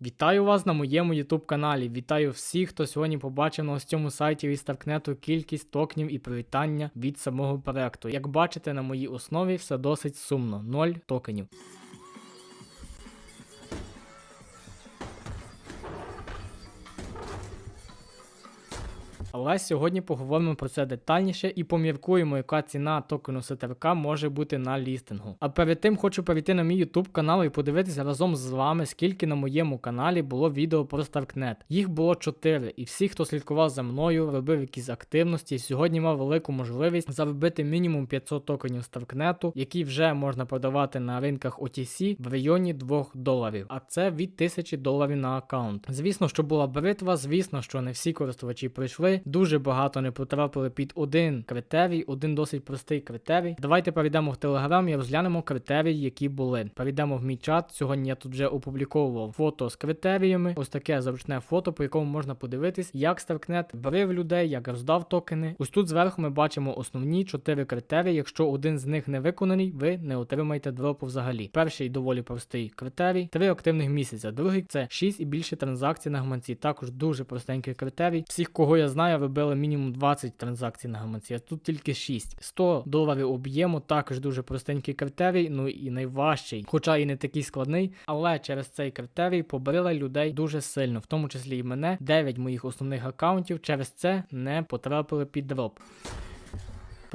Вітаю вас на моєму YouTube каналі. Вітаю всіх, хто сьогодні побачив на ось цьому сайті від Старкнету кількість токнів і привітання від самого проекту. Як бачите, на моїй основі все досить сумно 0 токенів. Але сьогодні поговоримо про це детальніше і поміркуємо, яка ціна токену СТРК може бути на лістингу. А перед тим хочу перейти на мій YouTube канал і подивитися разом з вами, скільки на моєму каналі було відео про Старкнет. Їх було 4, і всі, хто слідкував за мною, робив якісь активності, сьогодні мав велику можливість заробити мінімум 500 токенів Старкнету, які вже можна продавати на ринках OTC в районі 2 доларів. А це від 1000 доларів на аккаунт. Звісно, що була бритва, звісно, що не всі користувачі прийшли. Дуже багато не потрапили під один критерій, один досить простий критерій. Давайте перейдемо в Телеграм і розглянемо критерії, які були. Перейдемо в мій чат. Сьогодні я тут вже опубліковував фото з критеріями. Ось таке зручне фото, по якому можна подивитись, як Старкнет брив людей, як роздав токени. Ось тут зверху ми бачимо основні чотири критерії. Якщо один з них не виконаний, ви не отримаєте дропу взагалі. Перший доволі простий критерій, три активних місяця. Другий це 6 і більше транзакцій на гаманці. Також дуже простенький критерій. Всіх, кого я знаю, робили мінімум 20 транзакцій на гаманці, а тут тільки 6. 100 доларів об'єму, також дуже простенький критерій, ну і найважчий, хоча і не такий складний, але через цей критерій побрили людей дуже сильно, в тому числі і мене. 9 моїх основних аккаунтів через це не потрапили під дроп.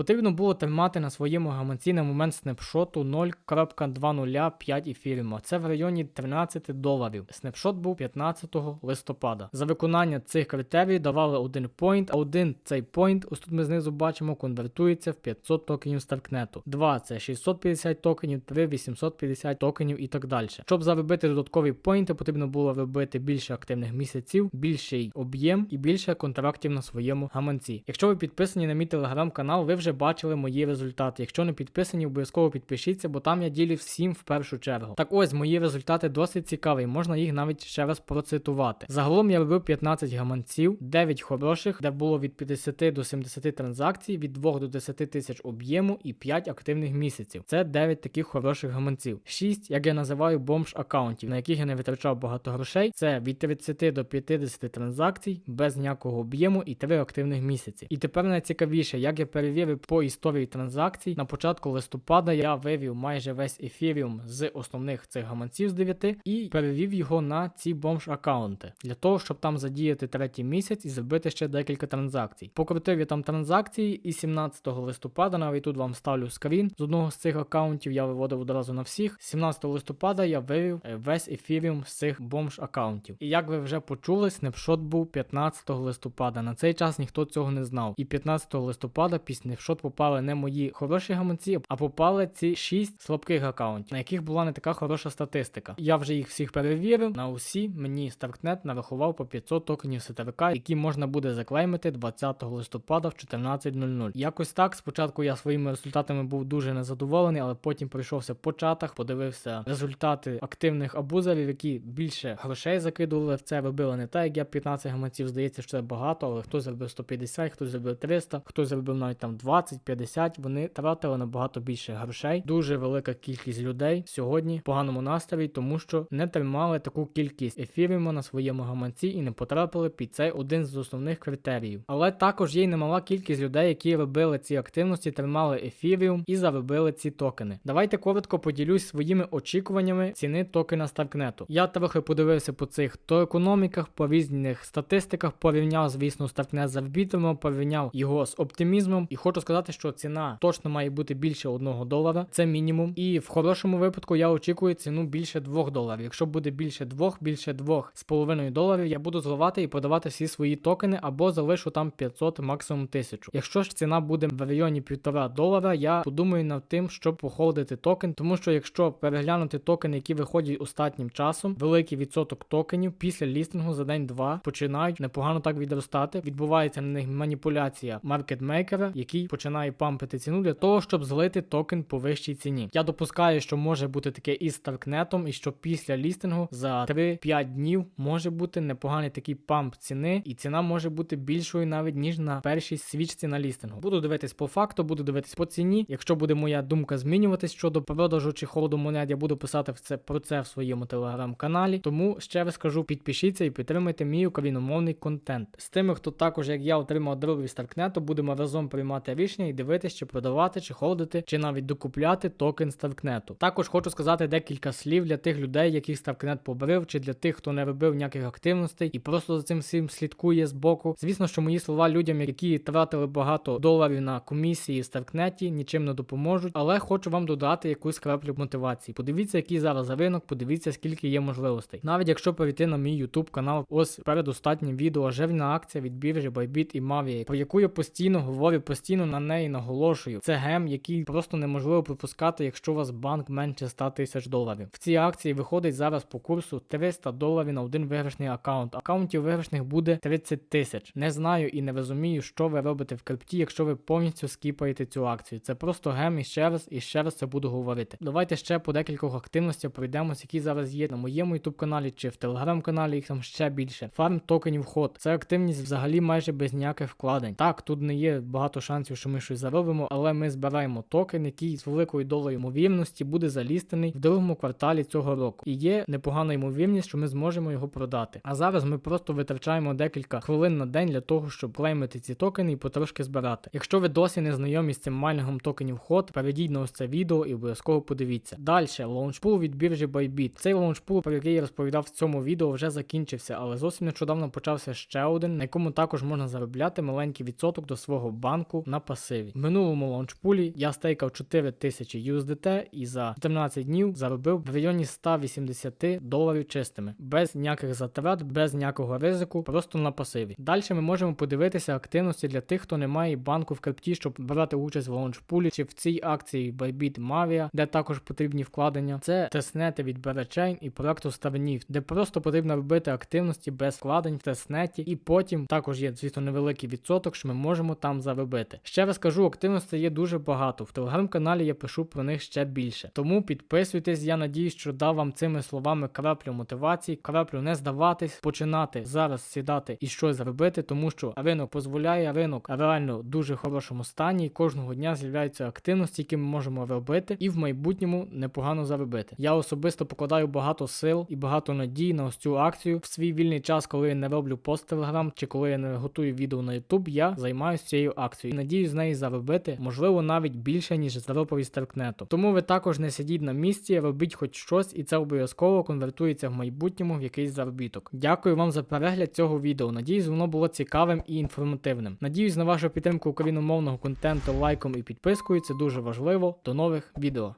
Потрібно було тримати на своєму гаманці на момент снапшоту 0.205 ефіріума. Це в районі 13 доларів. Снапшот був 15 листопада. За виконання цих критерій давали один поінт, а один цей поінт, ось тут ми знизу бачимо, конвертується в 500 токенів Старкнету. 2 це 650 токенів, 3 850 токенів і так далі. Щоб заробити додаткові поінти, потрібно було робити більше активних місяців, більший об'єм і більше контрактів на своєму гаманці. Якщо ви підписані на мій телеграм-канал, ви вже бачили мої результати. Якщо не підписані, обов'язково підпишіться, бо там я ділю всім в першу чергу. Так ось мої результати досить цікаві, можна їх навіть ще раз процитувати. Загалом я робив 15 гаманців, 9 хороших, де було від 50 до 70 транзакцій, від 2 до 10 тисяч об'єму і 5 активних місяців. Це 9 таких хороших гаманців. 6, як я називаю, бомж аккаунтів, на яких я не витрачав багато грошей. Це від 30 до 50 транзакцій, без ніякого об'єму і 3 активних місяці. І тепер найцікавіше, як я перевірив по історії транзакцій. На початку листопада я вивів майже весь ефіріум з основних цих гаманців з 9 і перевів його на ці бомж аккаунти для того, щоб там задіяти третій місяць і зробити ще декілька транзакцій. Покрутив я там транзакції, і 17 листопада, навіть тут вам ставлю скрін з одного з цих аккаунтів, я виводив одразу на всіх. 17 листопада я вивів е, весь ефіріум з цих бомж аккаунтів. І як ви вже почули, снапшот був 15 листопада. На цей час ніхто цього не знав. І 15 листопада після снапшот попали не мої хороші гаманці, а попали ці 6 слабких аккаунтів, на яких була не така хороша статистика. Я вже їх всіх перевірив. На усі мені Starknet нарахував по 500 токенів СТРК, які можна буде заклеймити 20 листопада в 14.00. Якось так. Спочатку я своїми результатами був дуже незадоволений, але потім пройшовся по чатах, подивився результати активних абузерів, які більше грошей закидували в це, робили не так, як я 15 гаманців. Здається, що це багато, але хтось зробив 150, хтось зробив 300, хтось зробив навіть там 20, 50, вони тратили набагато більше грошей. Дуже велика кількість людей сьогодні в поганому настрої, тому що не тримали таку кількість ефіріуму на своєму гаманці і не потрапили під цей один з основних критеріїв. Але також є й немала кількість людей, які робили ці активності, тримали ефіріум і заробили ці токени. Давайте коротко поділюсь своїми очікуваннями ціни токена Старкнету. Я трохи подивився по цих то економіках, по різних статистиках, порівняв, звісно, Старкнет з арбітром, порівняв його з оптимізмом, і хочу сказати, що ціна точно має бути більше 1 долара, це мінімум. І в хорошому випадку я очікую ціну більше 2 доларів. Якщо буде більше 2, більше 2,5 доларів, я буду зливати і подавати всі свої токени або залишу там 500, максимум 1000. Якщо ж ціна буде в районі 1,5 долара, я подумаю над тим, щоб похолодити токен, тому що якщо переглянути токени, які виходять останнім часом, великий відсоток токенів після лістингу за день-два починають непогано так відростати. Відбувається на них маніпуляція маркетмейкера, який починає пампити ціну для того, щоб злити токен по вищій ціні. Я допускаю, що може бути таке із Старкнетом, і що після лістингу за 3-5 днів може бути непоганий такий памп ціни, і ціна може бути більшою навіть ніж на першій свічці на лістингу. Буду дивитись по факту, буду дивитись по ціні. Якщо буде моя думка змінюватись щодо продажу чи холоду монет, я буду писати це про це в своєму телеграм-каналі. Тому ще раз кажу, підпишіться і підтримайте мій україномовний контент. З тими, хто також, як я, отримав дроби від Старкнету, будемо разом приймати рішення і дивитися, чи продавати, чи холодити, чи навіть докупляти токен Старкнету. Також хочу сказати декілька слів для тих людей, яких Старкнет побрив, чи для тих, хто не робив ніяких активностей і просто за цим всім слідкує з боку. Звісно, що мої слова людям, які тратили багато доларів на комісії в Старкнеті, нічим не допоможуть, але хочу вам додати якусь краплю мотивації. Подивіться, який зараз ринок, подивіться, скільки є можливостей. Навіть якщо перейти на мій YouTube канал, ось передостатнім відео жирна акція від біржі Bybit і Mavia, про яку я постійно говорю, постійно на неї наголошую. Це гем, який просто неможливо пропускати, якщо у вас банк менше 100 тисяч доларів. В цій акції виходить зараз по курсу 300 доларів на один виграшний аккаунт. Аккаунтів виграшних буде 30 тисяч. Не знаю і не розумію, що ви робите в крипті, якщо ви повністю скіпаєте цю акцію. Це просто гем і ще раз, і ще раз це буду говорити. Давайте ще по декількох активностях пройдемось, які зараз є на моєму YouTube каналі чи в телеграм-каналі, їх там ще більше. Фарм токенів ход. Це активність взагалі майже без ніяких вкладень. Так, тут не є багато шансів, що ми щось заробимо, але ми збираємо токен, який з великою долею ймовірності буде залістений в другому кварталі цього року. І є непогана ймовірність, що ми зможемо його продати. А зараз ми просто витрачаємо декілька хвилин на день для того, щоб клеймити ці токени і потрошки збирати. Якщо ви досі не знайомі з цим майнінгом токенів ход, перейдіть на ось це відео і обов'язково подивіться. Далі лаунчпул від біржі Bybit. Цей лаунчпул, про який я розповідав в цьому відео, вже закінчився, але зовсім нещодавно почався ще один, на якому також можна заробляти маленький відсоток до свого банку на пасиві. В минулому лаунчпулі я стейкав 4000 USDT і за 14 днів заробив в районі 180 доларів чистими, без ніяких затрат, без ніякого ризику, просто на пасиві. Далі ми можемо подивитися активності для тих, хто не має банку в крипті, щоб брати участь в лаунчпулі чи в цій акції Bybit Mavia, де також потрібні вкладення. Це тестнети від Berachain і проекту Starnift, де просто потрібно робити активності без вкладень в тестнеті, і потім також є, звісно, невеликий відсоток, що ми можемо там заробити. Ще раз кажу, активностей є дуже багато. В телеграм-каналі я пишу про них ще більше. Тому підписуйтесь, я надіюсь, що дав вам цими словами краплю мотивації, краплю не здаватись, починати зараз сідати і щось робити, тому що ринок дозволяє, ринок реально в дуже хорошому стані. і Кожного дня з'являються активності, які ми можемо робити, і в майбутньому непогано заробити. Я особисто покладаю багато сил і багато надій на ось цю акцію. В свій вільний час, коли я не роблю пост Телеграм чи коли я не готую відео на Ютуб, я займаюся цією акцією. І надіюсь з неї заробити, можливо, навіть більше, ніж із Старкнету. Тому ви також не сидіть на місці, робіть хоч щось, і це обов'язково конвертується в майбутньому в якийсь заробіток. Дякую вам за перегляд цього відео. Надіюсь, воно було цікавим і інформативним. Надіюсь на вашу підтримку україномовного контенту лайком і підпискою. Це дуже важливо. До нових відео.